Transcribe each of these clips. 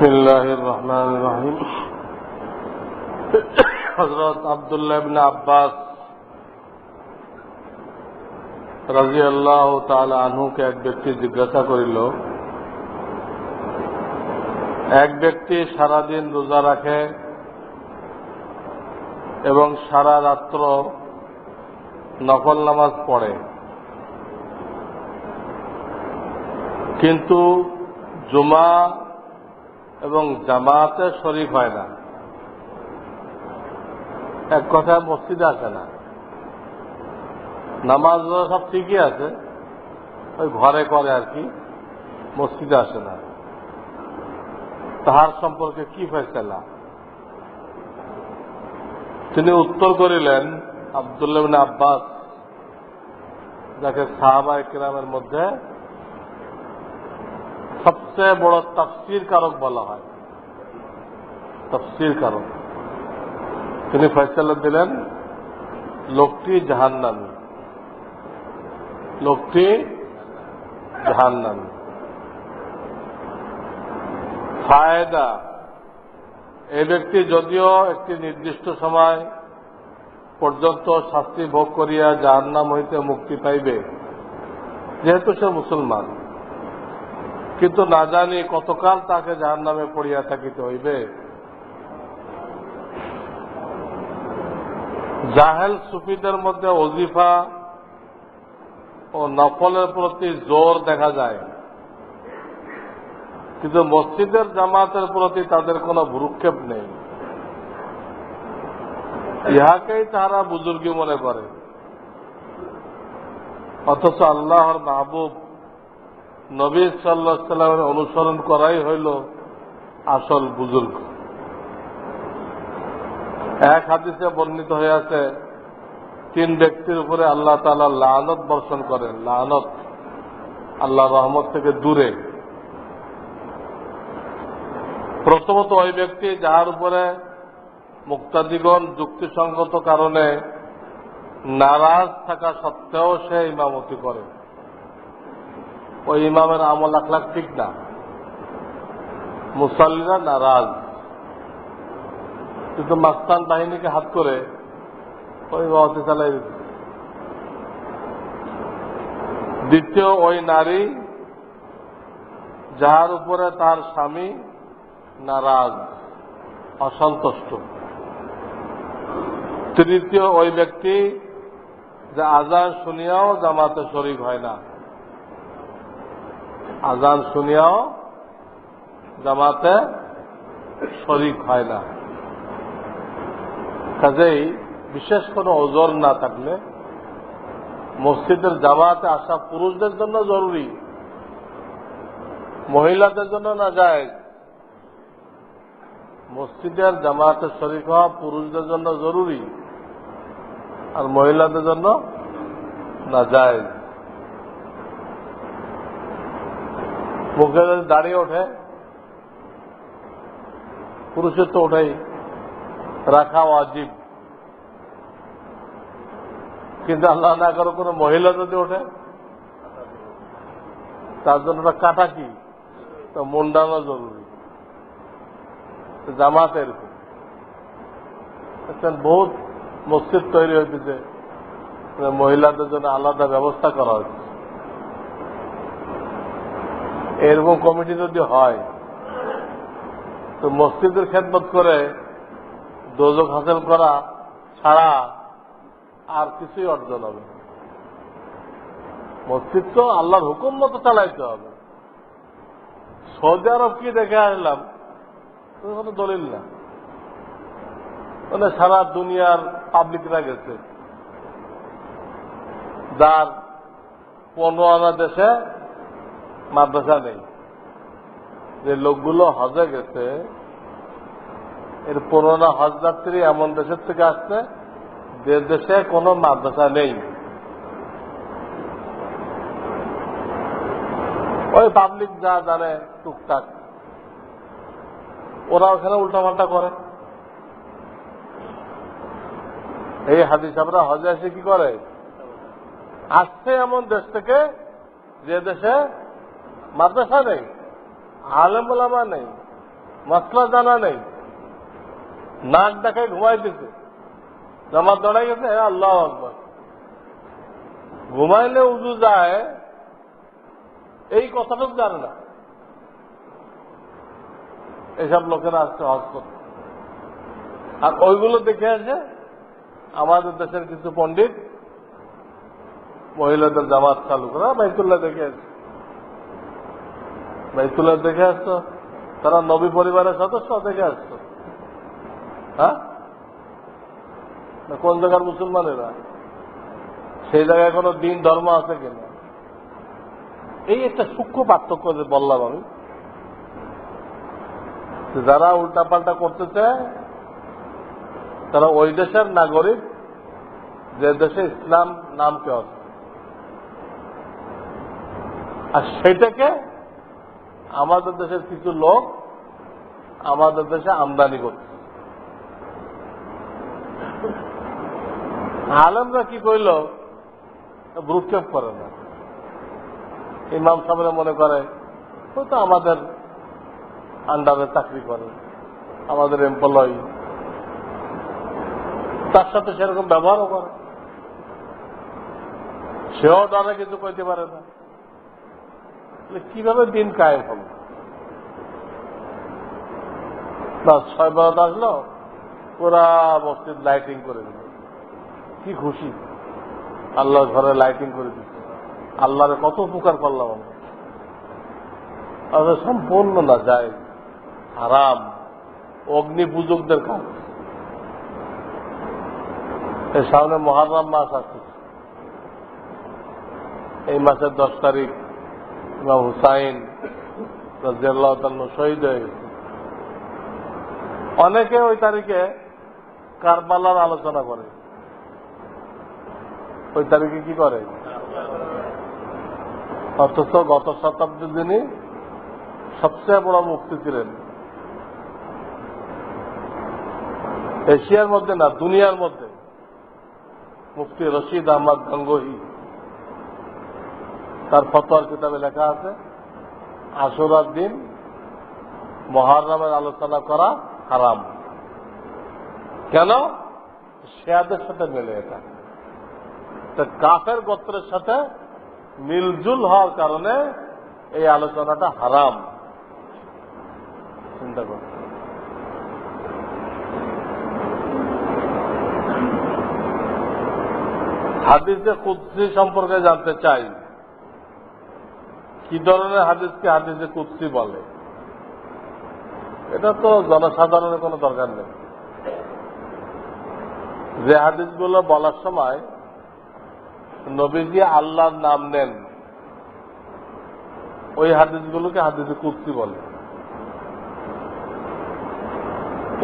بسم الله الرحمن الرحيم হজরত আবদুল্লাহ ইবনে আব্বাস রাজি আল্লাহ তাআলা আনহুকে এক ব্যক্তি জিজ্ঞাসা করিল এক ব্যক্তি সারাদিন রোজা রাখে এবং সারা রাত্র নকল নামাজ পড়ে কিন্তু জুমা এবং জামাতে শরীফ হয় না। এক কথা মসজিদে আসে না। নামাজ সব ঠিকই আছে, ওই ঘরে করে আর কি, মসজিদে আসে না। তাহার সম্পর্কে কি ফেসলা? তিনি উত্তর করিলেন, আবদুল্লাহ আব্বাস, যাকে সাহাবা ইকরামের মধ্যে সবচেয়ে বড় তফসির কারক বলা হয় তফসির কারক তিনি ফয়সালা দিলেন লোকটি জাহান্নামী লোকটি জাহান্নামী ফায়দা এই ব্যক্তি যদিও একটি নির্দিষ্ট সময় পর্যন্ত শাস্তি ভোগ করিয়া জাহান্নাম হইতে মুক্তি পাইবে যেহেতু সে মুসলমান কিন্তু না জানি কতকাল তাকে জাহান নামে পড়িয়া থাকিতে হইবে। জাহেল সুফিদের মধ্যে অজিফা ও নফলের প্রতি জোর দেখা যায়। কিন্তু মসজিদের জামাতের প্রতি তাদের কোনো ভ্রুক্ষেপ নেই। ইহাকেই তারা বুজুর্গি মনে করে। অথচ আল্লাহর মাহবুব নবী সাল্লাহ সাল্লামের অনুসরণ করাই হইল আসল বুজুর্গ। এক হাদিসে বর্ণিত হয়ে আছে তিন ব্যক্তির উপরে আল্লাহ তালা লানত বর্ষণ করেন। লানত আল্লাহ রহমত থেকে দূরে। প্রথমত ওই ব্যক্তি যাহার উপরে মুক্তাদিগণ যুক্তিসঙ্গত কারণে নারাজ থাকা সত্ত্বেও সে ইমামতি করে। ওই ইমামের আমল আখলাখ ঠিক না। মুসল্লিরা নারাজ। কিন্তু মাস্তান বাহিনীকে হাত করে ওই বাবাতে চালাই দ্বিতীয় ওই নারী, যার উপরে তার স্বামী নারাজ, অসন্তুষ্ট। তৃতীয় ওই ব্যক্তি, যে আজান শুনিয়াও জামাতে শরিক হয় না। আজান শুনিয়াও জামাতে শরিক হয় না। কাজেই বিশেষ কোনো ওজোর না থাকলে মসজিদের জামাতে আসা পুরুষদের জন্য জরুরি, মহিলাদের জন্য না যায়। মসজিদের জামাতে শরিক হওয়া পুরুষদের জন্য জরুরি আর মহিলাদের জন্য না যায়। মুখে যদি ওঠে। পুরুষের তো ওঠেই। রাখা অজীব কিন্তু আল্লাহ না করো কোনো মহিলা যদি ওঠে, তার জন্য ওটা কাটা কি? তো মুন্ডানো জরুরি। জামাতে বহুত মসজিদ তৈরি হইতেছে মহিলাদের জন্য আলাদা ব্যবস্থা করা হচ্ছে এরকম কমিটি যদি হয়, তো মসজিদের খেদমত করে দোজক হাসিল করা ছাড়া আর কিছুই অর্জন হবে মসজিদ তো আল্লাহর হুকুম মতো চালাইতে হবে। সৌদি আরব কি দেখে আসলাম কোনো দলিল না। মানে সারা দুনিয়ার পাবলিকরা গেছে। যার পনেরো আনা দেশে মাদ্রাসা নেই যে লোকগুলো হজে গেছে, এর পুরোনো হজ যাত্রী এমন দেশের থেকে আসছে, যে দেশে কোনো মাদ্রাসা নেই। ওই পাবলিক যা জানে টুকটাক ওরা ওখানে উল্টাপাল্টা করে। এই হাদিস আমরা হজে এসে কি করে? আসছে এমন দেশ থেকে, যে দেশে মাদ্রাসা নেই, আলেম ওলামা নেই মশলা জানা নেই। নাক দেখায় ঘুমাইতেছে জামাত দৌড়াই গেছে হ্যাঁ আল্লাহ আকবর। ঘুমাইলে উজু যায়, এই কথাটুকু জানে না। এসব লোকেরা আসছে হজ করতে আর ওইগুলো দেখে আছে আমাদের দেশের কিছু পণ্ডিত মহিলাদের জামাত চালু করা, বাইতুল্লাহ দেখে আসছে বাইতুল্লাহ দেখে আসতো তারা নবী পরিবারের সদস্য, দেখে আসতো হ্যাঁ? কোন জায়গার মুসলমানেরা সেই জায়গায় কোনো দিন ধর্ম আছে কিনা? এই একটা সূক্ষ্ম পার্থক্য যে বললাম আমি। যারা উল্টাপাল্টা করতে চায়, তারা ওই দেশের নাগরিক যে দেশে ইসলাম নাম কে আছে আর সেটাকে আমাদের দেশের কিছু লোক, আমাদের দেশে আমদানি করছে। আলমরা কি কইল? ভ্রুক্ষেপ করে না। ইমাম সাহেবরা মনে করে, ও তো আমাদের আন্ডারে চাকরি করে, আমাদের এমপ্লয়ি তার সাথে সেরকম ব্যবহারও করে। সেও তারা কিছু কইতে পারে না। কীভাবে দিন কায়েম হবে না ছয় বারোত আসলো, পুরা মসজিদ লাইটিং করে দিল। কি খুশি। আল্লাহ ঘরে লাইটিং করে দিচ্ছে আল্লাহরে কত উপকার করলাম আমরা। আমাদের সম্পূর্ণ না যায় হারাম। অগ্নি পূজকদের কাজ। এই সামনে মহারাম মাস আছে। এই মাসের দশ তারিখ। ইমাম হুসাইন রাজিয়াল্লাহ শহীদ হয়ে গেছে। অনেকে ওই তারিখে কারবালার আলোচনা করে। ওই তারিখে কি করে? অথচ গত শতাব্দীর দিনই সবচেয়ে বড় মুক্তি ছিলেন। এশিয়ার মধ্যে না, দুনিয়ার মধ্যে মুফতি রশিদ আহমদ গঙ্গোহী। তার ফতোয়ার কিতাবে লেখা আছে, আশুরার দিন মহারামের আলোচনা করা হারাম। কেন? শেয়াদের সাথে মেলে এটা। তো কাফের গোত্রের সাথে মিলজুল হওয়ার কারণে এই আলোচনাটা হারাম। চিন্তা কর। হাদিসে কুৎসি সম্পর্কে জানতে চাই। কি ধরনের হাদিসকে হাদিসে কুৎসি বলে? এটা তো জনসাধারণের কোনো দরকার নেই। যে হাদিসগুলো বলার সময় নবীজি আল্লাহর নাম নেন, ওই হাদিসগুলোকে হাদিসে কুৎসি বলে।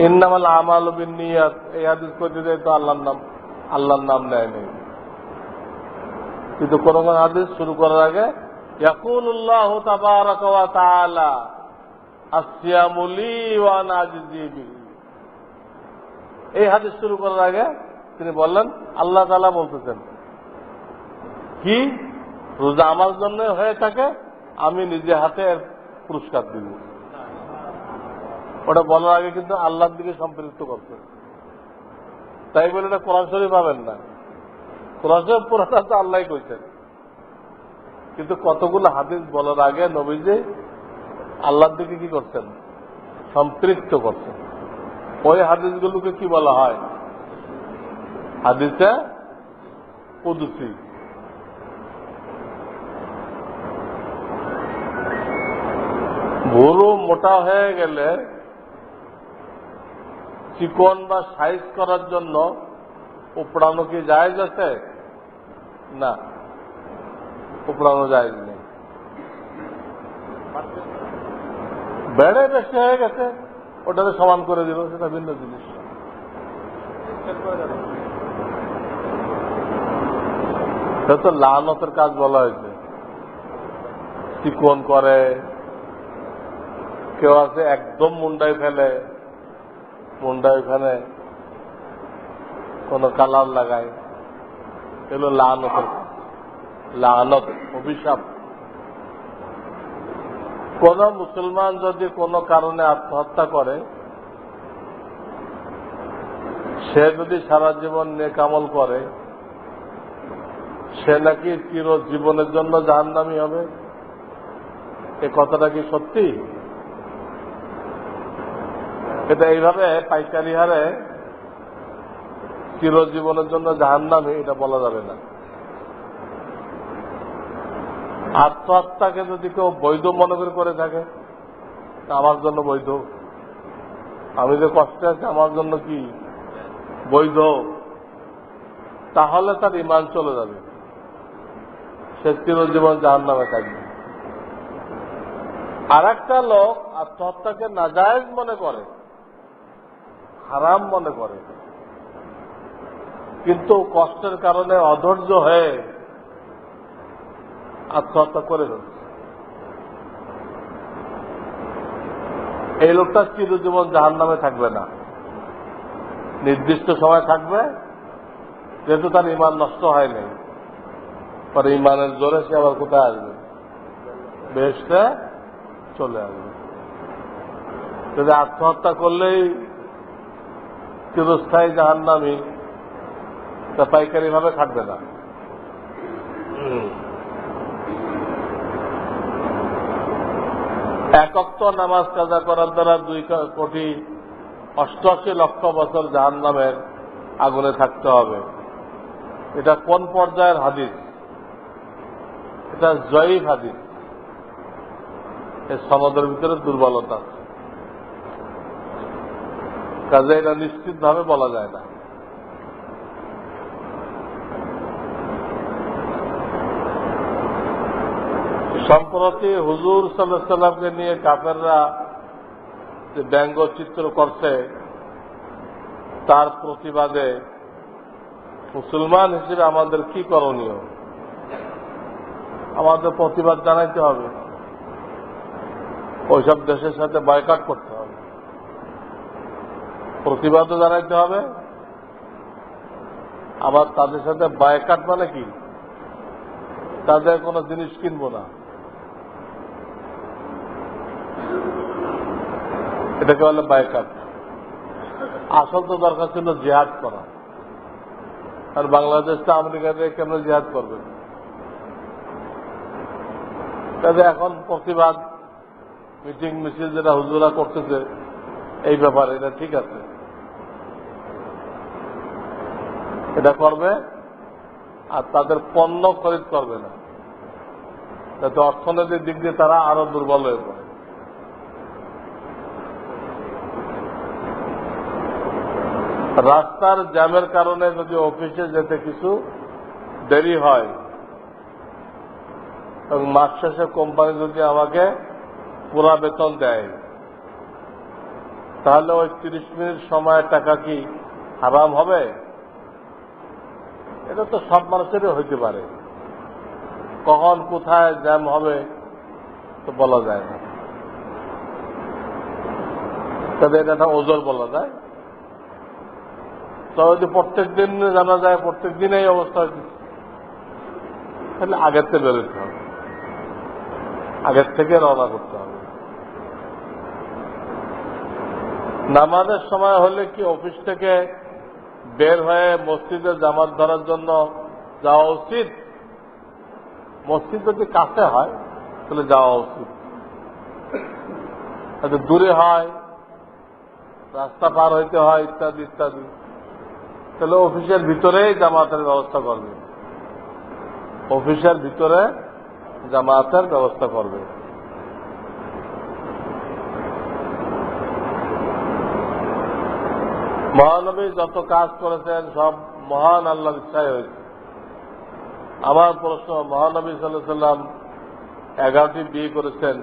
ইন্নামাল আমাল বিনিয়াত এই হাদিস করতে যায় তো আল্লাহর নাম আল্লাহর নাম নেয় নেই। কিন্তু কোন কোন হাদিস শুরু করার আগে ইয়াকুলুল্লাহ তাবারাক ওয়া তাআলা আসিয়ামুলি ওয়া নাজিজি বিহি এই হাদিস শুরু করার আগে তিনি বললেন, আল্লাহ তালা বলতেছেন, কি? রোজা আমার জন্য হয়ে থাকে, আমি নিজে হাতে পুরস্কার দিব। ওটা বলার আগে কিন্তু আল্লাহর দিকে সম্পৃক্ত করছে তাই বলে এটা কোরআন শরীফ পাবেন না। কোরআন শরীফ পুরাটা তো আল্লাহ কইছেন। কিন্তু কতগুলো হাদিস বলার আগে নবীজি আল্লাহর দিকে কি করছেন? সম্পৃক্ত করছেন। ওই হাদিসগুলোকে কি বলা হয়? হাদিসে কুদুসি। ভুরু মোটা হয়ে গেলে চিকন বা সাইজ করার জন্য উপড়ানো কি যায় আছে? না। উপড়ানো যায় নেই বেড়ে বেশি হয়ে গেছে ওটাকে সমান করে দিল, সেটা ভিন্ন জিনিস। সেটা তো লানতের কাজ বলা হয়েছে। চিকন করে, কেউ আছে একদম মুন্ডায় ফেলে, মুন্ডায় ওখানে কোন কালার লাগায়, এগুলো লানত লানত অভিশাপ। কোন মুসলমান যদি কোনো কারণে আত্মহত্যা করে, সে যদি সারা জীবন নেকামল করে, সে নাকি চির জীবনের জন্য জাহান্নামি হবে? এ কথাটা কি সত্যি? এটা এইভাবে পাইকারি হারে চিরজীবনের জন্য জাহান্নামি, এটা বলা যাবে না। আত্মহত্যাকে যদি কেউ বৈধ মনে করে করে থাকে আমার জন্য বৈধ। আমি যে কষ্টে আছি, আমার জন্য কি? বৈধ। তাহলে তার ইমান চলে যাবে। সে চিরজীবন জাহান নামে থাকবে। আর একটা লোক আত্মহত্যাকে নাজায়জ মনে করে, হারাম মনে করে। কিন্তু কষ্টের কারণে অধৈর্য হয়ে আত্মহত্যা করে ফেলছে। এই লোকটা চিরজীবন জাহান নামে থাকবে না। নির্দিষ্ট সময় থাকবে, যেহেতু তার ইমান নষ্ট হয়নি পরে ইমানের জোরে সে আবার কোথায় আসবে? বেশটা চলে আসবে। যদি আত্মহত্যা করলেই চিরস্থায়ী জাহান নামি তা পাইকারি ভাবে খাটবে না। একক্ত নামাজ কাজা করার দ্বারা দুই কোটি অষ্টআশি লক্ষ বছর জাহান নামের আগুনে থাকতে হবে। এটা কোন পর্যায়ের হাদিস? এটা জয়ীফ হাদিস। এই সনদের ভিতরে দুর্বলতা। কাজে এটা নিশ্চিতভাবে বলা যায় না। সম্প্রতি হুজুর সাল্লাহ সাল্লামকে নিয়ে কাপেররা যে ব্যঙ্গচিত্র করছে, তার প্রতিবাদে মুসলমান হিসেবে আমাদের কি করণীয়? আমাদের প্রতিবাদ জানাইতে হবে। ওইসব দেশের সাথে বয়কাট করতে হবে। প্রতিবাদও জানাইতে হবে। আবার তাদের সাথে বয়কাট মানে কি? তাদের কোনো জিনিস কিনবো না। এটাকে বলে বাইকাট। আসল তো দরকার ছিল জেহাদ করা। আর বাংলাদেশটা আমেরিকাতে কেন জেহাদ করবে? কাজে এখন প্রতিবাদ, মিটিং, মিছিল যেটা হুজুরা করতেছে, এই ব্যাপারে এটা ঠিক আছে। এটা করবে, আর তাদের পণ্য খরিদ করবে না। যাতে অর্থনৈতিক দিক দিয়ে তারা আরও দুর্বল হয়ে পড়ে। রাস্তার জ্যামের কারণে যদি অফিসে যেতে কিছু দেরি হয়, এবং মাস শেষে কোম্পানি যদি আমাকে পুরা বেতন দেয়, তাহলে ওই তিরিশ মিনিট সময়ের টাকা কি হারাম হবে? এটা তো সব মানুষেরই হইতে পারে। কখন, কোথায় জ্যাম হবে তো বলা যায় না। তবে এটা একটা ওজোর বলা যায়। তবে যদি প্রত্যেক দিন জানা যায়, প্রত্যেক দিন এই অবস্থা তাহলে আগের থেকে বেরোতে হবে। আগের থেকে রওনা করতে হবে। নামাজের সময় হলে কি অফিস থেকে বের হয়ে মসজিদে জামাত ধরার জন্য যাওয়া উচিত? মসজিদ যদি কাছে হয়, তাহলে যাওয়া উচিত। দূরে হয়, রাস্তা পার হইতে হয়, ইত্যাদি ইত্যাদি। তাহলে অফিসের ভিতরেই জামাতের ব্যবস্থা করবে। অফিসের ভিতরে জামাতের ব্যবস্থা করবে। মহানবী যত কাজ করেছেন, সব মহান আল্লাহর ইচ্ছায় হয়েছে। আমার প্রশ্ন, মহানবী সাল্লাহ সাল্লাম এগারোটি বিয়ে করেছেন,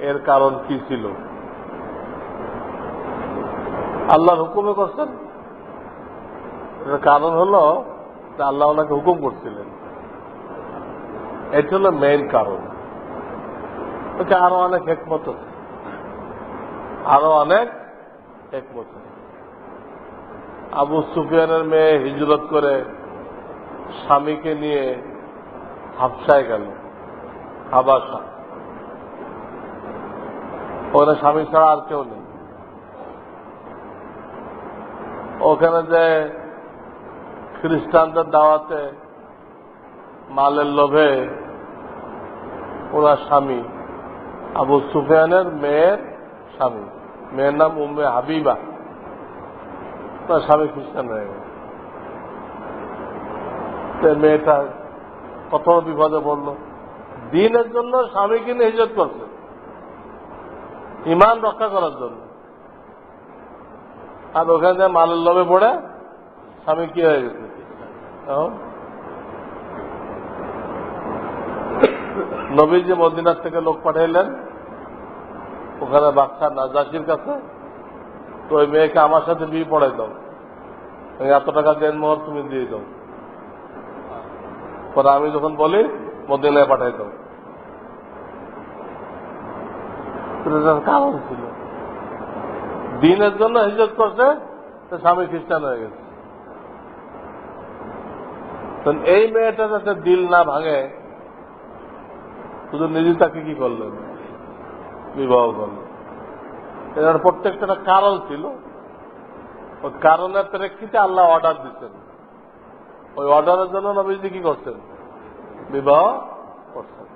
এর কারণ কি ছিল? আল্লাহর হুকুমে করছেন? কারণ হলো আল্লাহ ওনাকে হুকুম করছিলেন। এটি হলো মেইন কারণ। আরও অনেক একমত আছে। আরও অনেক একমত আবু সুফিয়ানের মেয়ে হিজরত করে স্বামীকে নিয়ে হাফসায় গেল, হাবাসা। ওখানে স্বামী ছাড়া আর কেউ নেই। ওখানে যে খ্রিস্টানদের দাওয়াতে মালের লোভে ওনার স্বামী। আবু সুফিয়ানের মেয়ের স্বামী। মেয়ের নাম উম্মে হাবিবা। তার স্বামী খ্রিস্টান হয়ে তো মেয়েটা কত বিপদে পড়ল। দিনের জন্য স্বামী কিনে হিজত করছে। ইমান রক্ষা করার জন্য। আর ওখানে মালের লোভে পড়ে, স্বামী কি হয়ে গেছে? নবীজি মদিনার থেকে লোক পাঠাইলেন। ওখানে বাচ্চা নাজাসির কাছে, তো ওই মেয়েকে আমার সাথে বিয়ে পড়াই দাও। এত টাকা দেন মোহর, তুমি দিয়ে দাও। পরে আমি যখন বলি, মদিনায় পাঠাই দাও। কারণ ছিল। দিনের জন্য হিজত করছে স্বামী খ্রিস্টান হয়ে গেছে। এই মেয়েটা যাতে দিল না ভাঙে, শুধু নিজে তাকে কি করলেন? বিবাহ করলেন। এটার প্রত্যেকটা কারণ ছিল। ওই কারণের প্রেক্ষিতে আল্লাহ অর্ডার দিচ্ছেন। ওই অর্ডারের জন্য নবীজি কি করছেন? বিবাহ করছেন।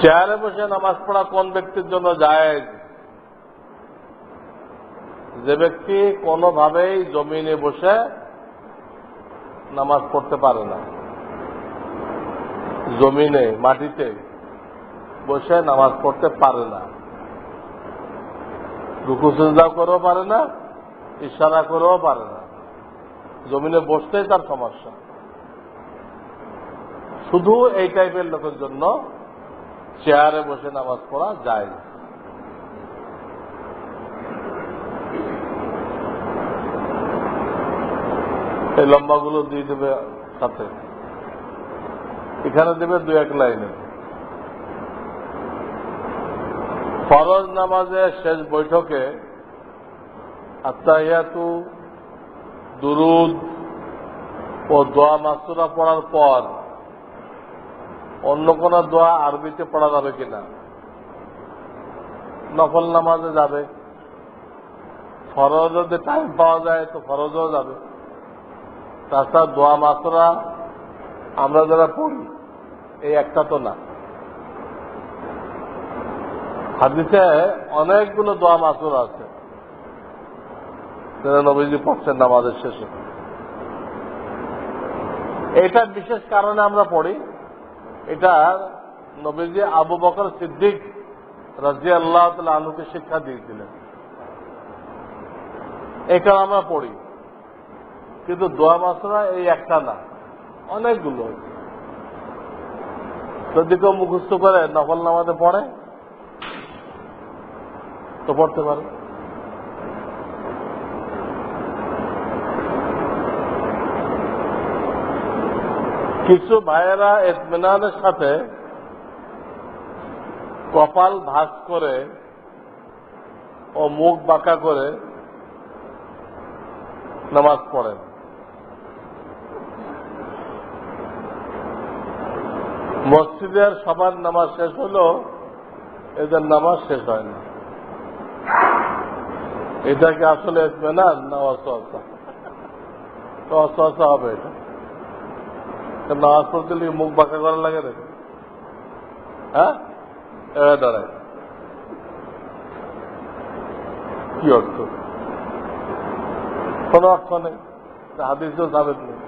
চেয়ারে বসে নামাজ পড়া কোন ব্যক্তির জন্য যায় যে ব্যক্তি কোনোভাবেই জমিনে বসে নামাজ পড়তে পারে না, জমিনে, মাটিতে বসে নামাজ পড়তে পারে না, রুকু সুজা করেও পারে না, ইশারা করেও পারে না, জমিনে বসতেই তার সমস্যা। শুধু এই টাইপের লোকের জন্য চেয়ারে বসে নামাজ পড়া যায় এই লম্বাগুলো দিয়ে দেবে সাথে। এখানে দেবে দু এক লাইনে। ফরজ নামাজের শেষ বৈঠকে আত্মাহিয়াতু দুরুদ ও দোয়া মাসুরা পড়ার পর অন্য কোন দোয়া আরবিতে পড়া যাবে কিনা? নফল নামাজে যাবে। ফরজ যদি টাইম পাওয়া যায় তো ফরজও যাবে। তাছাড়া দোয়া মাসুরা আমরা যারা পড়ি, এই একটা তো না। হাদিসে অনেকগুলো দোয়া মাসুর আছে। নবীজি পড়ছেন নামাজের শেষে। এটা বিশেষ কারণে আমরা পড়ি। এটা নবীজি আবু বকর সিদ্দিক রাজি আল্লাহ আনুকে শিক্ষা দিয়েছিলেন। এই কারণে আমরা পড়ি। কিন্তু দোয়া মাসরা এই একটা না। অনেকগুলো। যদি কেউ মুখস্থ করে নকল নামাজে পড়ে, তো পড়তে পারে। কিছু ভাইয়েরা এতমিনানের সাথে কপাল ভাস করে ও মুখ বাঁকা করে নামাজ পড়েন। মসজিদের সবার নামাজ শেষ হলো, এদের নামাজ শেষ হয় না এটা কি আসলে এতমেনান না অসহসা হবে এটা। নামাজ পড়তে মুখ বাঁকা করা লাগে রে? হ্যাঁ? দাঁড়ায়। কি অর্থ? কোন অর্থ নেই। হাদিসও সাবেক নেই।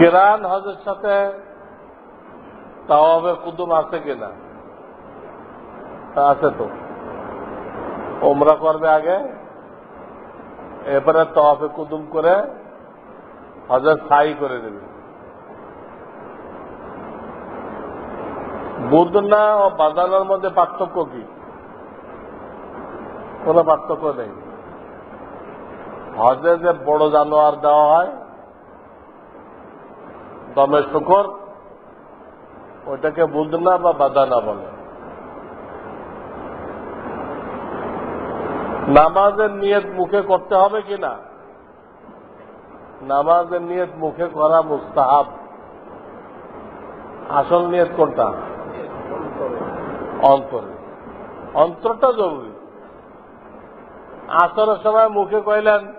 কেরান হজের সাথে তাওয়াবে কুদুম আছে কিনা? আছে তো। ওমরা করবে আগে এরপরে তওয়াফে কুদুম করে হজর সাই করে দেবে বুদনা ও বাদানার মধ্যে পার্থক্য কি? কোন পার্থক্য নেই। হজে যে বড় জানোয়ার দেওয়া হয় দমের শুকর, ওইটাকে বুদনা বা বাদানা বলে। নামাজের নিয়ত মুখে করতে হবে কিনা নামাজের নিয়ত মুখে করা মুস্তাহাব। আসল নিয়ত কোনটা? অন্তরে। অন্তরটা জরুরি। আসরের সময় মুখে কইলেন,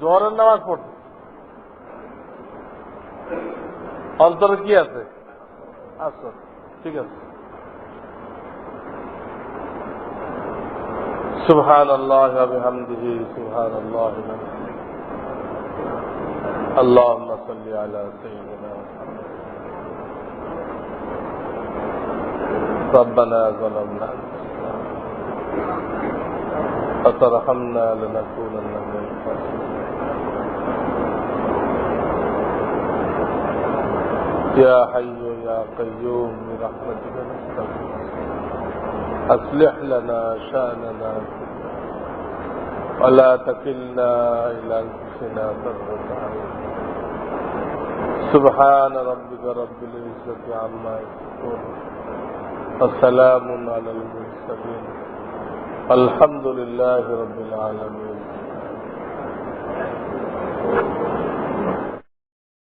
জোহরের নামাজ পড়তে অন্তরে কি আছে আসর ঠিক আছে سبحان الله وبحمده سبحان الله وبحمده اللهم صل على سيدنا محمد ربنا ظلمنا أنفسنا فترحمنا لنكونن من الخاسرين يا حي يا قيوم برحمتك نستغيث أصلح لنا شأننا. ولا تكلنا إلى أنفسنا طرفة سبحان ربك رب العزة عما يصفون. وسلام على المرسلين. الحمد لله رب العالمين.